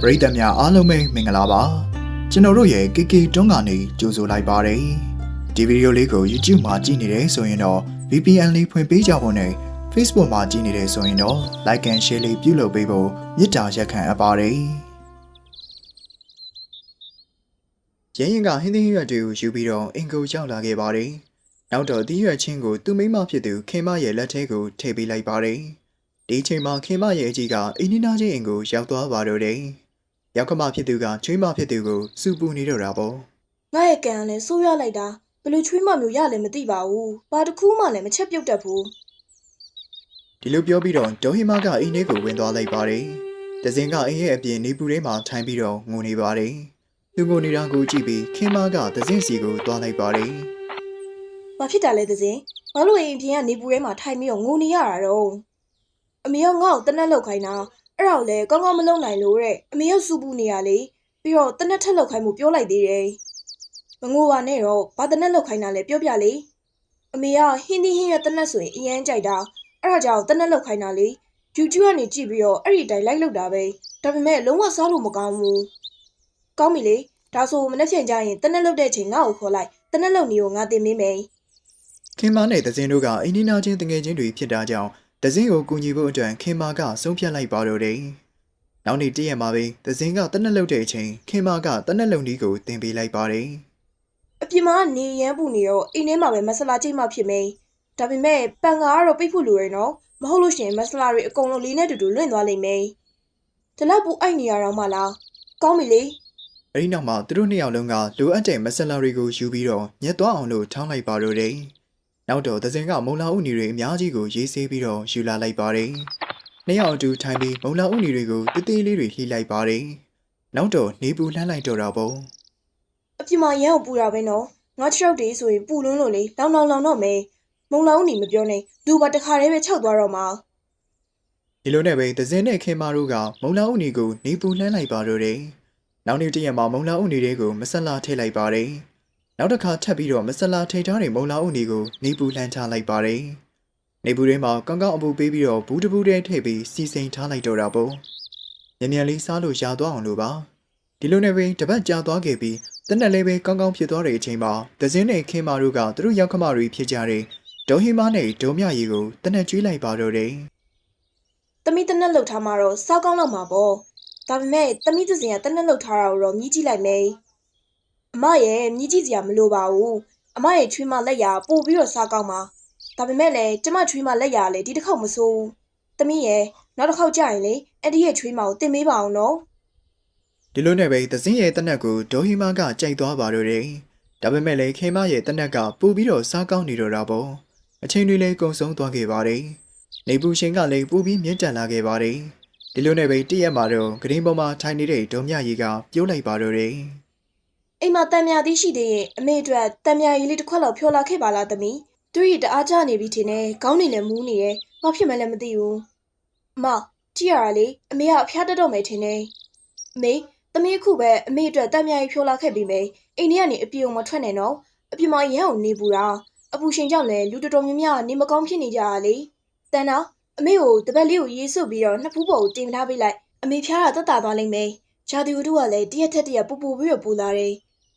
ပရိသတ်များအားလုံးပဲမင်္ဂလာပါကျွန်တော်တို့ရဲ့ KK တွန်းကနေကြိုဆိုလိုက်ပါတယ်ဒီဗီဒီယိုလေးကို YouTube မှာကြည့်နေတယ်ဆိုရင်တော့ VPN လေးဖွင့်ပေးကြဖို့နဲ့ Facebook မှာကြည့်နေတယ်ဆိုရင်တော့ Like and Share လေးပြုလုပ်ပေးဖို့မေတ္တာရက်ခံအပ်ပါတယ်ရင်းရင်ကဟင်းသီးရွက်တွေကိုယူပြီးတော့အင်ကိုရောက်လာခဲ့ပါတယ်နောက်တော့ဒီရွက်ချင်းကိုသူ့မိမဖြစ်သူခင်မရဲ့လက်ထဲကိုထည့်ပေးလိုက်ပါတယ်ဒီအချိန်မှာခင်မရဲ့အကြီးကအင်းနီနာချင်းအင်ကိုရောက်သွားပါတော့တယ် ရောက်ခမဖြစ်သူကချွေးမဖြစ်သူကိုစူပူနေတော့တာပေါ့ငါရဲ့ကံကလည်းဆိုးရလိုက်တာဘယ်လို့ချွေးမမျိုးရလဲမသိပါဘူးဘာတစ်ခုမှလည်းမချက်ပြုတ်တတ်ဘူးဒီလိုပြောပြီးတော့ဒေါ်ဟီမာကအိမ်ထဲကိုဝင်သွားလိုက်ပါတယ်။တစင်ကအိမ်ရဲ့အပြင်နေပူထဲမှာထိုင်ပြီးတော့ငိုနေပါတယ်။သူငိုနေတာကိုကြည့်ပြီးခင်မကတစင်စီကိုသွားလိုက်ပါတယ်ဘာဖြစ်တာလဲသစင်ဘာလို့အိမ်ပြင်ကနေပူထဲမှာထိုင်ပြီးတော့ငိုနေရတာတော့အမေကငါ့ကိုတနက်လောက်ခိုင်းတာ အဲ့ဒါကိုလည်းကောင်းကောင်းမလုပ်နိုင်လို့တဲ့အမေကစူပူနေရလေပြီးတော့တနက်ထက်လောက်ခိုင်းမှုပြောလိုက်သေးတယ်မငိုပါနဲ့တော့ဘာတနက်လောက်ခိုင်းတာလဲပြောပြလေအမေကဟင်းသီးဟင်းရတနက်ဆိုရင်အရန်ကြိုက်တာအဲ့ဒါကြောင့်တနက်လောက်ခိုင်းတာလေ YouTube ကနေကြည့်ပြီးတော့အဲ့ဒီတိုင်းလိုက်လောက်တာပဲဒါပေမဲ့လုံးဝစားလို့မကောင်းဘူးကောင်းပြီလေဒါဆိုမနေ့ပြန်ကြရင်တနက်လုတ်တဲ့ချိန်ငါ့ကိုခေါ်လိုက်တနက်လုတ်နေကိုငါတင်ပေးမယ်။ခင်မနဲ့တစင်တို့ကအိမ်နီနာချင်းတငယ်ချင်းတွေဖြစ်တာကြောင့် တစင်ကိုကူညီဖို့အတွက်ခင်မကဆုံးဖြတ်လိုက်ပါတော့တယ်။နောက်နေ့တည့်ရက်မှာပဲတစင်ကတနက်လုတ်တဲ့အချိန်ခင်မကတနက်လုံဒီကိုတင်ပေးလိုက်ပါတယ်အပြင်မှာနေရမ်းပူနေတော့အိမ်ထဲမှာပဲမဆလာချိတ်မှဖြစ်မယ်ဒါပေမဲ့ပန်ကာကတော့ပိတ်ဖို့လိုရယ်နော်မဟုတ်လို့ရှရင်မဆလာတွေအကုန်လုံးလေးနဲ့တူတူလွင့်သွားလိမ့်မယ်ဒီလောက်ပူအိုက်နေရတော့မှလားကောင်းပြီလေ။အဲဒီနောက်မှာသူတို့နှစ်ယောက်လုံးကလိုအပ်တဲ့မဆလာတွေကိုယူပြီးတော့ညက်သွားအောင်လို့ထောင်းလိုက်ပါတော့တယ်။ နောက်တော့တစင်ကမုံလာဥနီတွေအများကြီးကိုရေးဆေးပြီးတော့ယူလာလိုက်ပါတယ်။နှစ်ယောက်အတူထိုင်ပြီးမုံလာဥနီတွေကိုတသေးလေးတွေလှိလိုက်ပါတယ်။နောက်တော့နေပူလှမ်းလိုက်တော့တာပေါ့အပြင်မှာရမ်းကိုပူတာပဲနော်ငါခြေထောက်တွေဆိုရင်ပူလွန်းလို့လေလောင်လောင်လောင်တော့မယ်မုံလောင်းနေမပြောနဲ့လူပါတခါတည်းပဲခြောက်သွားတော့မှာ။ဒီလိုနဲ့ပဲတစင်နဲ့ခင်မာတို့ကမုံလာဥနီကိုနေပူလှမ်းလိုက်ပါတော့တယ်။နောက်နေ့တည့်ရက်မှာမုံလာဥနီတွေကိုမဆလာထည့်လိုက်ပါတယ်။ နောက်တစ်ခါထပ်ပြီးတော့မဆလာထိထားတဲ့မုံလာဥနီကိုနေပူလှမ်းထားလိုက်ပါတယ်။နေပူထဲမှာကောင်းကောင်းအပူပေးပြီးတော့ဘူးတဘူးတည်းထည့်ပြီးစီစိန်ထားလိုက်တော့တာပေါ့။မြန်မြန်လေးစားလို့ရသွားအောင်လို့ပါ။ဒီလိုနဲ့ပဲတပတ်ကြာသွားခဲ့ပြီးတနက်လေးပဲကောင်းကောင်းဖြစ်သွားတဲ့အချိန်မှာဒဇင်းနဲ့ခင်မာတို့ကသူတို့ရောက်ခမတွေဖြစ်ကြတဲ့ဒေါ်ဟီမာနဲ့ဒေါ်မြရီကိုတနက်ကျွေးလိုက်ပါတော့တယ်တမိတနက်လှုပ်ထားမှာတော့စောက်ကောင်းလောက်မှာပေါ့ဒါပေမဲ့တမိသစင်ကတနက်လှုပ်ထားတာကိုတော့မြည်ကြည့်လိုက်မယ် အမရဲ့မြည်ကြည့်စရာမလိုပါဘူးအမရဲ့ချွေးမလက်ရပို့ပြီးတော့စားကောင်းပါဒါပေမဲ့လည်းကျမချွေးမလက်ရလည်းဒီတစ်ခေါက်မဆိုးဘူးတမိရဲ့နောက်တစ်ခေါက်ကြာရင်လေအဲ့ဒီရဲ့ချွေးမကိုတင်ပေးပါအောင်နော်ဒီလိုနဲ့ပဲသဇင်းရဲ့တနက်ကိုဒေါ်ဟီမာကကြိုက်သွားပါတော့တယ်။ဒါပေမဲ့လည်းခေမရဲ့တနက်ကပူပြီးတော့စားကောင်းနေတော့တာပေါ့။အချိန်တွေလည်းကုန်ဆုံးသွားခဲ့ပါတယ်။နေပူရှင်ကလည်းပူပြီးမြင့်တက်လာခဲ့ပါတယ်။ဒီလိုနဲ့ပဲတည့်ရက်မှာတော့ဂရင်းပေါ်မှာထိုင်နေတဲ့ဒေါ်မြရီကပြုတ်လိုက်ပါတော့တယ် အိမ်မှာတံမြာသီးရှိသေးရင်အမေအတွက်တံမြာရည်လေးတစ်ခွက်လောက်ဖြော်လာခဲ့ပါလားသမီးသူရီတအားကြနေပြီထင်တယ်ခေါင်းနေလည်းမူးနေတယ်ဘာဖြစ်မှလည်းမသိဘူးအမကြည့်ရတာလေအမေကအဖျားတက်တော့မယ်ထင်တယ်အမေသမီးအခုပဲအမေအတွက်တံမြာရည်ဖြော်လာခဲ့ပြီမေအိမ်ထဲကနေအပြေုံမထွက်နဲ့နော်အပြင်မှာရမ်းအောင်နေပူတာအပူရှင်ကြောင့်လည်းလူတော်တော်များများနေမကောင်းဖြစ်နေကြတာလေတန်တော့အမေကိုတပတ်လေးကိုရေးဆွပြီးတော့နှစ်ဖူးပေါ်ကိုတင်ထားပေးလိုက်အမေဖျားတာတက်တာသွားလိမ့်မယ်ဂျာဒီဝတ္ထုကလည်းတရက်ထက်တရက်ပူပူပြီးတော့ပူလာတယ်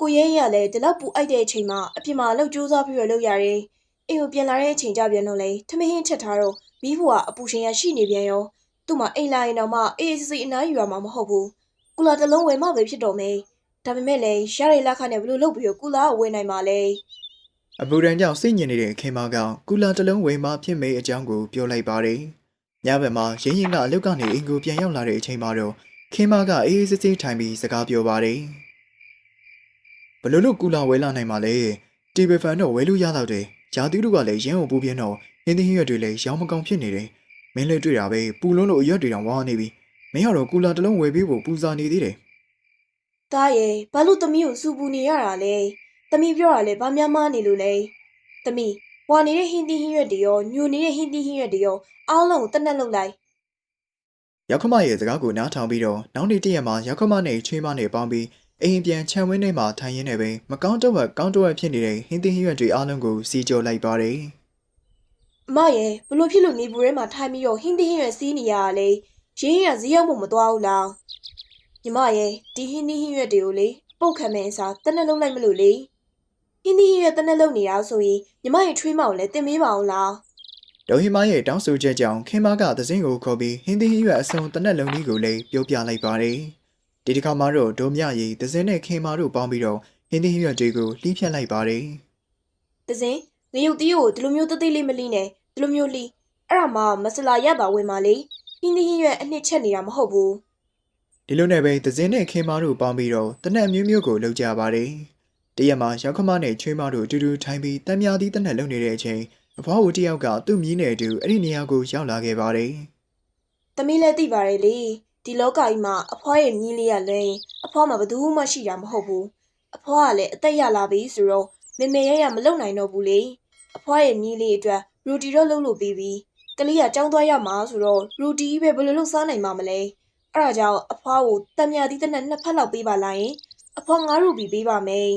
ကိုရဲရလည်းဒီလောက်ပူအိုက်တဲ့အချိန်မှာအပြင်မှာလှုပ်ကြိုးစားပြီးတော့လှုပ်ရတယ်။အိမ်ကိုပြန်လာတဲ့အချိန်ကြပြန်တော့လေထမင်းဟင်းချက်ထားတော့မိဖို့ကအပူရှင်ရရှိနေပြန်ရောသူ့မှာအိမ်လာရင်တော့မှအေးအေးဆေးဆေးအနားယူရမှာမဟုတ်ဘူး။ကူလာတစ်လုံးဝယ်မှပဲဖြစ်တော့မယ်။ဒါပေမဲ့လည်းရရလက်ခနဲ့ဘလို့လုပ်ပြီးတော့ကူလာကိုဝယ်နိုင်မှာလေ။အပူရန်ကြောင့်စိတ်ညစ်နေတဲ့ခေမကကူလာတစ်လုံးဝယ်မှဖြစ်မေးအကြောင်းကိုပြောလိုက်ပါတယ်။ညဘက်မှာရင်းရင်ကအလုတ်ကနေအင်ကိုပြန်ရောက်လာတဲ့အချိန်မှာတော့ခေမကအေးအေးဆေးဆေးထိုင်ပြီးစကားပြောပါတယ်။ဘ လို့လို့ကူလာဝဲလာနိုင်မှာလဲ။တီဗီဖန်တော့ဝဲလို့ရတော့တယ်။ဂျာတီတို့ကလည်းရင်းကိုပူပြင်းတော့ဟင်းသီးဟင်းရွက်တွေလည်းရောင်းမကောင်းဖြစ်နေတယ်။မင်းလည်းတွေ့တာပဲပူလုံးလို့အရွက်တွေတောင်ဝါနေပြီ။မင်းကတော့ကူလာတစ်လုံးဝယ်ပေးဖို့ပူဇာနေသေးတယ်။ဒါရဲ့ဘာလို့သမီးကိုစူပူနေရတာလဲ။သမီးပြောတာလေဘာများမားနေလို့လဲ။သမီးဝါနေတဲ့ဟင်းသီးဟင်းရွက်တွေရောညိုနေတဲ့ဟင်းသီးဟင်းရွက်တွေရောအားလုံးကိုတက်တက်လုပ်လိုက်။ရောက်ခမရဲ့စကားကိုနားထောင်ပြီးတော့နောက်နေ့တည့်ရက်မှာရောက်ခမနဲ့ချွေးမနဲ့ပေါင်းပြီး အိမ်ပြန်ခြံဝင်းထဲမှာထိုင်ရင်းနေပဲမကောင်းတော့ဘကောင်းတော့ဖြစ်နေတဲ့ဟင်းသီးဟင်းရွက်တွေအားလုံးကိုစီကြောလိုက်ပါတယ်အမရဲ့ဘလို့ဖြစ်လို့နေပူထဲမှာထိုင်ပြီးတော့ဟင်းသီးဟင်းရွက်စီးနေရတာလေရင်းရဈေးရောက်မှမသွားဘူးလားညီမရဲ့ဒီဟင်းသီးဟင်းရွက်တွေကိုလေပုတ်ခံမဲ့အစားတနက်လုံးလိုက်မလို့လေဟင်းသီးဟင်းရွက်တနက်လုံးနေတာဆိုရင်ညီမရဲ့ထွေးမောင်လည်းတင်မေးပါအောင်လားဒေါ်ဟီမာရဲ့တောင်းဆိုချက်ကြောင့်ခင်မကသစင်းကိုခေါ်ပြီးဟင်းသီးဟင်းရွက်အစုံတနက်လုံးကြီးကိုလည်းပြောပြလိုက်ပါတယ်။ ဒီတစ်ခါမှတော့ဒေါ်မြရီသစင်းနဲ့ခင်မတို့ပေါင်းပြီးတော့ဟင်းသီးဟင်းရွက်တွေကိုလှီးဖြတ်လိုက်ပါတယ်တစင်ငရုတ်တီးကိုဒီလိုမျိုးသေးသေးလေးမလီနဲ့ဒီလိုမျိုးလီအဲ့ဒါမှမဆလာရတာဝင်ပါလေဟင်းသီးဟင်းရွက်အနှစ်ချက်နေတာမဟုတ်ဘူး။ဒီလိုနဲ့ပဲသစင်းနဲ့ခင်မတို့ပေါင်းပြီးတော့တနက်အမျိုးမျိုးကိုလုပ်ကြပါတယ်။တရက်မှာရောက်ခမနဲ့ချွေးမတို့အတူတူထိုင်ပြီးတမ်းမြသီးတနက်လုံနေတဲ့အချိန်အဖွားဦးတယောက်ကသူ့မြီးနဲ့အတူအဲ့ဒီနေရာကိုရောက်လာခဲ့ပါတယ်။သမီးလည်းသိပါတယ်လေ ဒီလောကကြီးမှာအဖွားရဲ့မြီးလေးရလဲရင်အဖွားမှာဘယ်သူမှရှိတာမဟုတ်ဘူးအဖွားကလည်းအသက်ရလာပြီဆိုတော့မေမေရရမလုံနိုင်တော့ဘူးလေအဖွားရဲ့မြီးလေးအတွက်ရူတီတော့လုပ်လို့ပြီးပြီကလေးကကြောင်းသွားရမှာဆိုတော့ရူတီပဲဘယ်လိုလုပ်စားနိုင်မှာမလဲအဲ့ဒါကြောင့်အဖွားကိုတံမြသီးတစ်နက်နှစ်ဖက်လောက်ပေးပါလားယင်အဖွားငါးရူပီပေးပါမယ်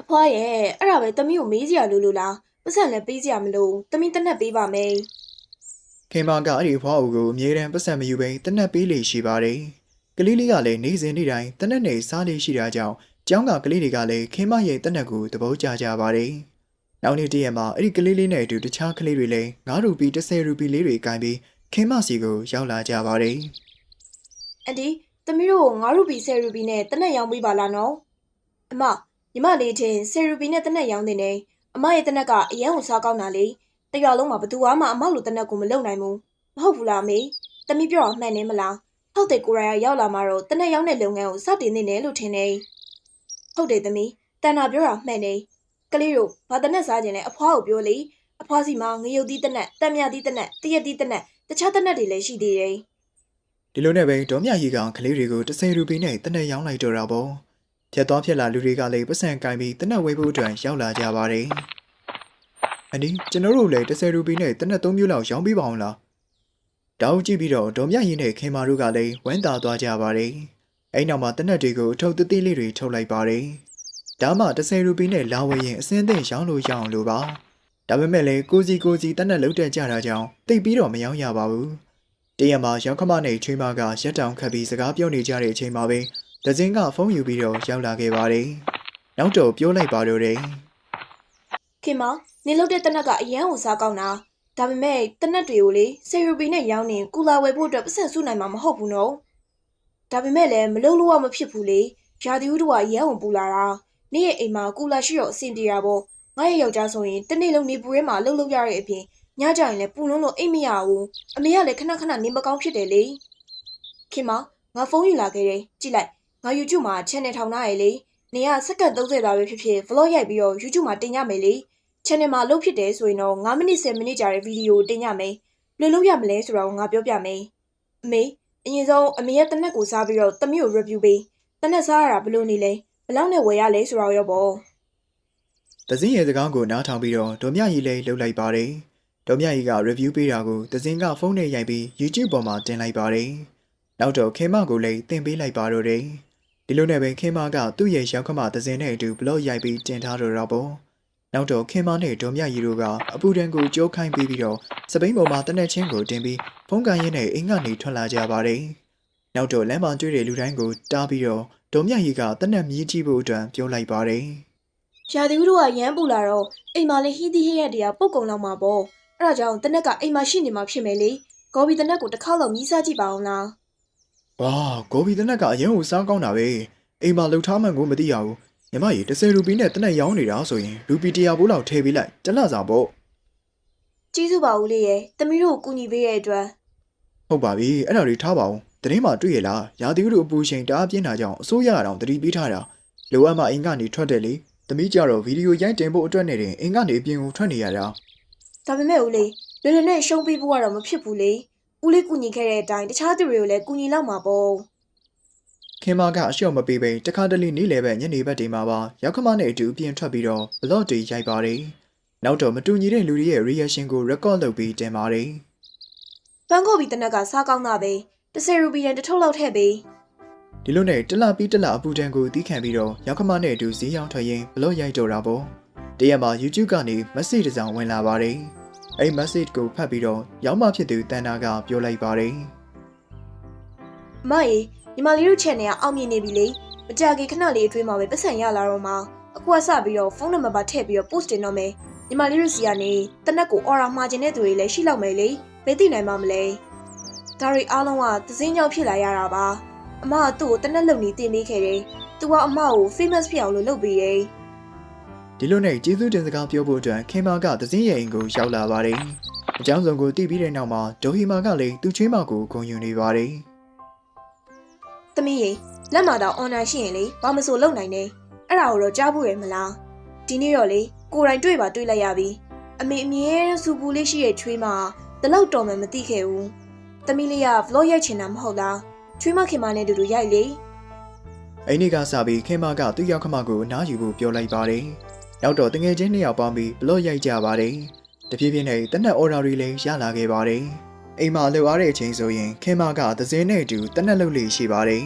အဖွားရဲ့အဲ့ဒါပဲသမီးကိုမေးစရာလို့လို့လားပတ်စံလည်းပေးစရာမလိုသမီးတစ်နက်ပေးပါမယ် ခင်မကအဲ့ဒီဖွားအူကိုအမြဲတမ်းပတ်စံမယူဘဲတနက်ပေးလေရှိပါတယ်။ကလေးလေးကလည်းနေ့စဉ်နေ့တိုင်းတနက်နေစားလေးရှိတာကြောင့်ကျောင်းကကလေးတွေကလည်းခင်မရဲ့တနက်ကိုသဘောကျကြပါတယ်။နောက်နေ့တည့်ရက်မှာအဲ့ဒီကလေးလေးနဲ့အတူတခြားကလေးတွေလည်း9ရူပီ10ရူပီလေးတွေကင်ပြီးခင်မစီကိုရောက်လာကြပါတယ်အန်ဒီသမီးတို့9ရူပီ10ရူပီနဲ့တနက်ရောင်းပေးပါလားနော်အမညီမလေးချင်း10ရူပီနဲ့တနက်ရောင်းနေတယ်အမရဲ့တနက်ကအရန်ကိုစားကောင်းတာလေ တရွာလုံးမှာဘသူမှအမလိုတနက်ကိုမလုံနိုင်ဘူးမဟုတ်ဘူးလားအမေသမီးပြောတော့မှန်နေမလားဟုတ်တယ်ကိုရိုင်ကရောက်လာမှတော့တနက်ရောင်းတဲ့လုပ်ငန်းကိုစတင်နေတယ်လို့ထင်နေဟုတ်တယ်သမီးတန်တာပြောတာမှန်နေကလေးတို့ဘာတနက်စားခြင်းလဲအဖွားကိုပြောလေအဖွားစီမှာငရုတ်သီးတနက်တံမြသီးတနက်တရက်သီးတနက်တခြားတနက်တွေလည်းရှိသေးတယ်။ဒီလိုနဲ့ပဲဒေါ်မြရီကကလေးတွေကို10ရူပီနဲ့တနက်ရောင်းလိုက်တော့တာပေါ့။ဖြတ်သွားဖြတ်လာလူတွေကလည်းပတ်စံကင်ပြီးတနက်ဝေးဖို့အတွက်ရောက်လာကြပါတယ်။ အန်ဒီကျွန်တော်တို့လည်း10ရူပီနဲ့တနက်3မျိုးလောက်ရောင်းပေးပါအောင်လား။တောင်းကြည့်ပြီးတော့ဒေါ်မြရီနဲ့ခင်မာတို့ကလည်းဝမ်းသာသွားကြပါတယ်။အဲ့နောက်မှာတနက်တွေကိုအထုပ်သေးသေးလေးတွေထုတ်လိုက်ပါတယ်။ဒါမှ10ရူပီနဲ့လာဝယ်ရင်အစင်းသိမ့်ရောင်းလို့ရအောင်လို့ပါ။ဒါပေမဲ့လည်းကိုစီကိုစီတနက်လုံးတက်ကြတာကြောင့်တိတ်ပြီးတော့မရောင်းရပါဘူး။တရက်မှာရောက်ခမနဲ့ချွေးမကရက်တောင်ခတ်ပြီးစကားပြောနေကြတဲ့အချိန်မှာပဲဒဇင်းကဖုန်းယူပြီးတော့ရောက်လာခဲ့ပါတယ်။နောက်တော့ပြောလိုက်ပါတော့တယ် ခင်မနေလို့တဲ့တနက်ကအရန်ကိုစားကောင်းတာဒါပေမဲ့တနက်တွေကိုလေဆေရူပီနဲ့ရောင်းနေကူလာဝယ်ဖို့အတွက်ပတ်စံစုနိုင်မှာမဟုတ်ဘူးနော်ဒါပေမဲ့လည်းမလုံးလို့မဖြစ်ဘူးလေရာသီဥတုကအရန်ကိုပူလာတာနေ့ရဲ့အိမ်မှာကူလာရှိတော့အဆင်ပြေတာပေါ့ငါရဲ့ယောက်ျားဆိုရင်တနေ့လုံးနေပူရဲမှာလှုပ်လှုပ်ရတဲ့အပြင်ညကြရင်လည်းပူလုံးလို့အိတ်မရဘူးအမေကလည်းခဏခဏနေမကောင်းဖြစ်တယ်လေခင်မငါဖုန်းယူလာခဲ့တယ်ကြည့်လိုက်ငါ YouTube မှာ channel ထောင်ထားရလေနေကစက္ကန့်30သာပဲဖြစ်ဖြစ် vlog ရိုက်ပြီးတော့ YouTube မှာတင်ရမယ်လေ channel မှာလုပ်ဖြစ်တယ်ဆိုရင်တော့9မိနစ်10မိနစ်ကြာတဲ့ဗီဒီယိုတင်ရမယ်။ဘယ်လိုလုပ်ရမလဲဆိုတာကိုငါပြောပြမယ်။အမေအရင်ဆုံးအမေရဲ့တနက်ကိုစားပြီးတော့တမီးကို review ပေး။တနက်စားရတာဘယ်လိုနေလဲ။ဘယ်လောက်နဲ့ဝယ်ရလဲဆိုတာရောပေါ့။ဒဇင်းရဲ့စကားကိုနားထောင်ပြီးတော့ဒေါ်မြရီလည်းလှုပ်လိုက်ပါတယ်။ဒေါ်မြရီက review ပေးတာကိုဒဇင်းကဖုန်းနဲ့ရိုက်ပြီး YouTube ပေါ်မှာတင်လိုက်ပါတယ်။နောက်တော့ခင်မကိုလည်းတင်ပေးလိုက်ပါတော့တယ်။ဒီလိုနဲ့ပဲခင်မကသူ့ရဲ့ရောက်ခမဒဇင်းနဲ့အတူ blog ရိုက်ပြီးတင်ထားတော့တာပေါ့။ နောက်တော့ခင်မနဲ့ဒေါ်မြရီတို့ကအပူတန်ကိုကြောခိုင်းပြီးပြီးတော့စပိန်ပေါ်မှာတနက်ချင်းကိုတင်ပြီးဖုန်းကန်ရင်းနဲ့အင်္ဂါနေထွက်လာကြပါတယ်။နောက်တော့လမ်းမှာတွေ့တဲ့လူတိုင်းကိုတားပြီးတော့ဒေါ်မြရီကတနက်မြည်ကြည့်ဖို့အတွက်ပြောလိုက်ပါတယ်။။ရာသီဥတုကရမ်းပူလာတော့အိမ်မှာလည်းဟီးသီးဟဲ့ရက်တွေကပုတ်ကုံလောက်မှာပေါ့။အဲ့ဒါကြောင့်တနက်ကအိမ်မှာရှိနေမှာဖြစ်မယ်လေ။ဂေါ်ဘီတနက်ကိုတစ်ခါတော့မြည်စားကြည့်ပါအောင်လား။ဝါဂိုဘီတနက်ကအရင်ကိုစားကောင်းတာပဲ။အိမ်မှာလှုပ်ထားမှန်းကိုမသိရဘူး။ ညီမကြီး30ရူပီနဲ့တနက်ရောင်းနေတာဆိုရင်ရူပီ100ဘိုးလောက်ထည့်ပေးလိုက်။တလစာပေါ့။ကျေးဇူးပါဦးလေးရဲ့။တမီးတို့ကိုကူညီပေးတဲ့အတွက်။ဟုတ်ပါပြီ။အဲ့ဒါတွေထားပါဦး။တရင်မှာတွေ့ရလား။ရာသီဥတုအပူချိန်တအားပြင်းတာကြောင့်အစိုးရအတော်တတိပေးထားတာ။လိုအပ်မှအိမ်ကနေထွက်တယ်လေ။သမီးကြတော့ဗီဒီယိုရိုက်တင်ဖို့အတွက်နဲ့တင်အိမ်ကနေအပြင်ကိုထွက်နေရတာဒါပေမဲ့ဦးလေးလွယ်လွယ်နဲ့ရှုံးပေးဖို့ကတော့မဖြစ်ဘူးလေဦးလေးကူညီခဲ့တဲ့အတိုင်းတခြားသူတွေကိုလည်းကူညီလောက်မှာပေါ့။ ခင်မကအလျှော့မပေးဘဲတခါတလေနေ့လယ်ဘက်ညနေဘက်တွေမှာပါရောက်ခမနဲ့အတူအပြင်ထွက်ပြီးတော့ဘလော့တွေရိုက်ပါတယ်။နောက်တော့မတူညီတဲ့လူတွေရဲ့ reaction ကို record လုပ်ပြီးတင်ပါတယ်။ပန်းကော်ဘီတနက်ကစားကောင်းတာပဲ30ရူပီတန်တစ်ထုပ်လောက်ထည့်ပေးဒီလိုနဲ့တလပြီးတလအပူတန်ကိုတီးခံပြီးတော့ရောက်ခမနဲ့အတူဈေးရောက်ထွက်ရင်ဘလော့ရိုက်တော့တာပေါ့တရက်မှာ YouTube ကနေ message တစ်စောင်ဝင်လာပါတယ်အဲ့ message ကိုဖတ်ပြီးတော့ရောက်မှဖြစ်သူတန်နာကပြောလိုက်ပါတယ်အမရေ ညီမလေးတို့ channel ကအောင်မြင်နေပြီလေမကြခင်ခဏလေးအတွင်းမှာပဲပတ်စံရလာတော့မှအခုကစပြီးတော့ဖုန်းနံပါတ်ပါထည့်ပြီးတော့ post တင်တော့မယ်ညီမလေးတို့စီကနေတနက်ကို aura မှာကျင်တဲ့သူတွေလည်းရှိလောက်မယ်လေဘယ်သိနိုင်မှာမလဲဒါတွေအားလုံးကသစင်းကြောင့်ဖြစ်လာရတာပါအမကသူ့ကိုတနက်လုံနေတင်ပေးခဲ့တယ်သူကအမကို famous ဖြစ်အောင်လို့လုပ်ပေးတယ်ဒီလိုနဲ့ကျေးဇူးတင်စကားပြောဖို့အတွက်ခင်မာကသစင်းရဲ့အိမ်ကိုရောက်လာပါတယ်အကြောင်းစုံကိုသိပြီးတဲ့နောက်မှာဒိုဟီမာကလည်းသူ့ချွေးမကိုဂုဏ်ယူနေပါတယ်။ သမီးရေလက်မှာတော့ online ရှိရင်လေဘာမဆိုလုပ်နိုင်တယ်။အဲ့ဒါကိုတော့ကြားဖို့ရမလား။ဒီနေ့တော့လေကိုယ်တိုင်တွေ့ပါတွေ့လိုက်ရပြီ။အမေအမြဲတမ်းစူပူလေးရှိရဲ့ချွေးမတလောက်တော်မှမသိခဲ့ဘူး။သမီးလေးက vlog ရိုက်ချင်တာမဟုတ်လား။ချွေးမခင်မနဲ့တူတူရိုက်လေအိမ်နီကစပြီးခင်မာကသူ့ရောက်ခမကိုအနားယူဖို့ပြောလိုက်ပါတယ်နောက်တော့တငယ်ချင်းနှစ်ယောက်ပေါင်းပြီးဘလော့ရိုက်ကြပါတယ်တဖြည်းဖြည်းနဲ့တနက်အော်ဒါတွေလည်းရလာခဲ့ပါတယ် အိမ်မှာလှုပ်အားတဲ့အချိန်ဆိုရင်ခင်မာကသစင်းနဲ့အတူတနက်လှုပ်လေးရှိပါတယ်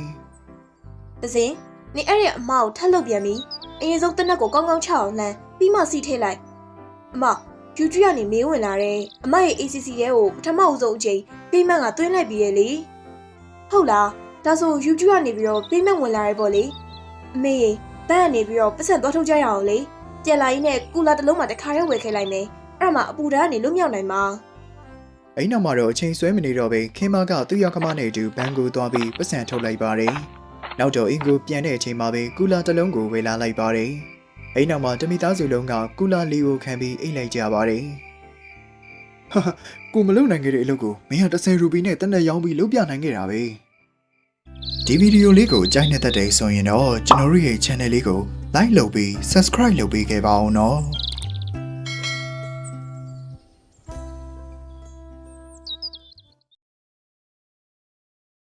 ။တစင်နေအဲ့ရဲ့အမကိုထပ်လုပ်ပြန်ပြီ။အရင်ဆုံးတနက်ကိုကောင်းကောင်းချအောင်လှမ်းပြီးမှစီထည့်လိုက်။အမယူကျွကနေမေးဝင်လာတဲ့အမရဲ့ ACC ရဲ့ကိုပထမအဆုံးအချိန်ပေးမှန်ကသွင်းလိုက်ပြီးရဲ့လေ။ဟုတ်လားဒါဆို YouTube ကနေပြီးတော့ payment ဝင်လာရဲပေါ့လေအမေဘန်းကနေပြီးတော့ပတ်စံသွားထုတ်ကြရအောင်လေကြက်လာကြီးနဲ့ကူလာတစ်လုံးမှတစ်ခါတည်းဝယ်ခဲ့လိုက်မယ်အဲ့ဒါမှအပူဓာတ်ကနေလွတ်မြောက်နိုင်မှာ အိမ်နောက်မှာတော့အချိန်ဆွဲမနေတော့ပဲခင်မာကသူ့ရောက်ခမနဲ့အတူဘန်ကိုသွားပြီးပတ်စံထုတ်လိုက်ပါတယ်နောက်တော့အင်ကိုပြန်တဲ့အချိန်မှာပဲကူလာတစ်လုံးကိုဝေလာလိုက်ပါတယ်အိမ်နောက်မှာတမိသားစုလုံးကကူလာလီကိုခံပြီးအိတ်လိုက်ကြပါတယ်ဟာကိုမလုံနိုင်ခဲ့တဲ့အလုပ်ကိုမင်းက30ရူပီနဲ့တနက်ရောင်းပြီးလုပ်ပြနိုင်ခဲ့တာပဲဒီဗီဒီယိုလေးကိုကြိုက်နေတဲ့တဲ့ဆိုရင်တော့ကျွန်တော်တို့ရဲ့ channel လေးကို like လုပ်ပြီး subscribe လုပ်ပေးခဲ့ပါအောင်နော်